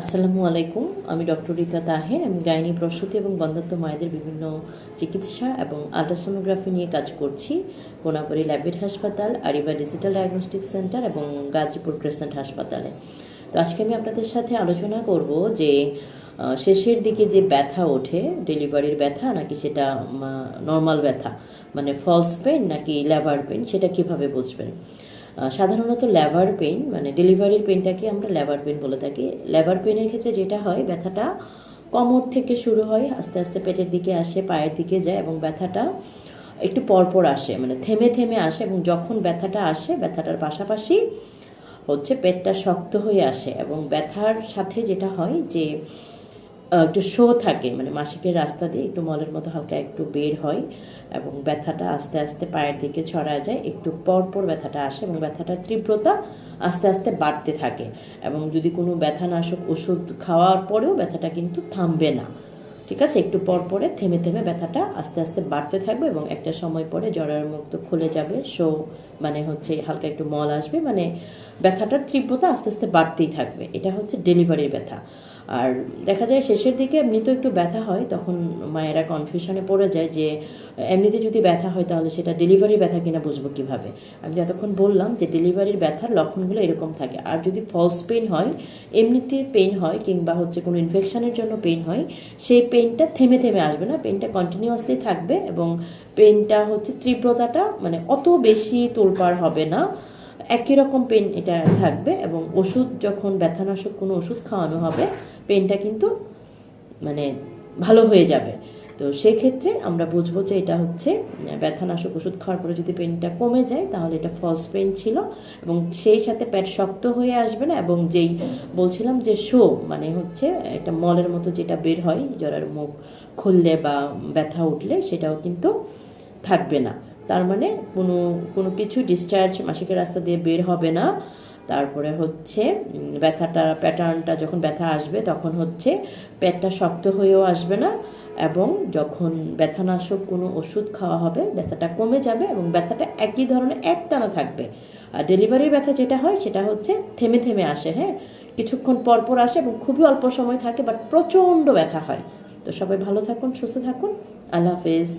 আসসালামু আলাইকুম। আমি ডক্টর রিতা তাহের। আমি গাইনি প্রসূতি এবং বন্ধাত্ম মায়েদের বিভিন্ন চিকিৎসা এবং আল্ট্রাসোনোগ্রাফি নিয়ে কাজ করছি। কোনাবাড়ি ল্যাবেট হাসপাতাল, আরিবা ডিজিটাল ডায়াগনস্টিক সেন্টার এবং গাজীপুর ক্রেসেন্ট হাসপাতালে। তো আজকে আমি আপনাদের সাথে আলোচনা করব যে শেষের দিকে যে ব্যথা ওঠে, ডেলিভারির ব্যথা নাকি সেটা নর্মাল ব্যথা মানে ফলস পেন নাকি লেভার পেন সেটা কীভাবে বুঝবেন? সাধারণত লেভার পেন মানে ডেলিভারির পেনটাকে আমরা লেভার পেন বলে থাকি। লেভার পেনের ক্ষেত্রে যেটা হয়, ব্যথাটা কোমর থেকে শুরু হয়, আস্তে আস্তে পেটের দিকে আসে, পায়ের দিকে যায় এবং ব্যথাটা একটু পরপর আসে মানে থেমে থেমে আসে এবং যখন ব্যথাটা আসে, ব্যথাটার পাশাপাশি হচ্ছে পেটটা শক্ত হয়ে আসে এবং ব্যথার সাথে যেটা হয় যে একটু শো থাকে। মানে মাসিকের রাস্তা দিয়ে একটু মলের মতো হালকা একটু বের হয় এবং ব্যথাটা আস্তে আস্তে পায়ের দিকে ছড়া যায়, একটু পর পর ব্যথাটা আসে এবং ব্যথাটার তীব্রতা আস্তে আস্তে বাড়তে থাকে এবং যদি কোনো ব্যথানাশক ওষুধ খাওয়ার পরেও ব্যথাটা কিন্তু থামবে না। ঠিক আছে? একটু পর পরে থেমে থেমে ব্যথাটা আস্তে আস্তে বাড়তে থাকবে এবং একটা সময় পরে জরায়ুর মুক্ত খুলে যাবে শো মানে হচ্ছে হালকা একটু মল আসবে মানে ব্যথাটার তীব্রতা আস্তে আস্তে বাড়তেই থাকবে। এটা হচ্ছে ডেলিভারির ব্যথা। আর দেখা যায় শেষের দিকে এমনিতে একটু ব্যথা হয়, তখন মায়েরা কনফিউশনে পড়ে যায় যে, এমনিতে যদি ব্যথা হয় তাহলে সেটা ডেলিভারি ব্যথা কিনা বুঝব কীভাবে? আমি যতক্ষণ বললাম যে ডেলিভারির ব্যথার লক্ষণগুলো এরকম থাকে। আর যদি ফলস পেন হয়, এমনিতে পেন হয় কিংবা হচ্ছে কোনো ইনফেকশনের জন্য পেন হয়, সেই পেনটা থেমে থেমে আসবে না। পেনটা কন্টিনিউয়াসলি থাকবে এবং পেনটা হচ্ছে তীব্রতাটা মানে অত বেশি তোলপাড় হবে না। একই রকম পেন এটা থাকবে এবং ওষুধ, যখন ব্যথানাশক কোনো ওষুধ খাওয়ানো হবে পেনটা কিন্তু মানে ভালো হয়ে যাবে। তো সেক্ষেত্রে আমরা বুঝব যে এটা হচ্ছে ব্যথানাশক ওষুধ খাওয়ার পরে যদি পেনটা কমে যায়, তাহলে এটা ফলস পেন ছিল এবং সেই সাথে পেট শক্ত হয়ে আসবে না এবং যেই বলছিলাম যে শো মানে হচ্ছে একটা মলের মতো যেটা বের হয় জ্বরের মুখ খুললে বা ব্যথা উঠলে সেটাও কিন্তু থাকবে না। তার মানে কোনো কোনো কিছু ডিসচার্জ মাসিকের রাস্তা দিয়ে বের হবে না। তারপরে হচ্ছে ব্যথাটা প্যাটার্নটা যখন ব্যথা আসবে তখন হচ্ছে পেটটা শক্ত হয়েও আসবে না এবং যখন ব্যথানাশক কোনো ওষুধ খাওয়া হবে, ব্যথাটা কমে যাবে এবং ব্যথাটা একই ধরনের একটানা থাকবে। আর ডেলিভারির ব্যথা যেটা হয় সেটা হচ্ছে থেমে থেমে আসে হ্যাঁ? কিছুক্ষণ পর পর আসে এবং খুবই অল্প সময় থাকে বাট প্রচণ্ড ব্যথা হয়। তো সবাই ভালো থাকুন, সুস্থ থাকুন। আল্লাহ হাফেজ।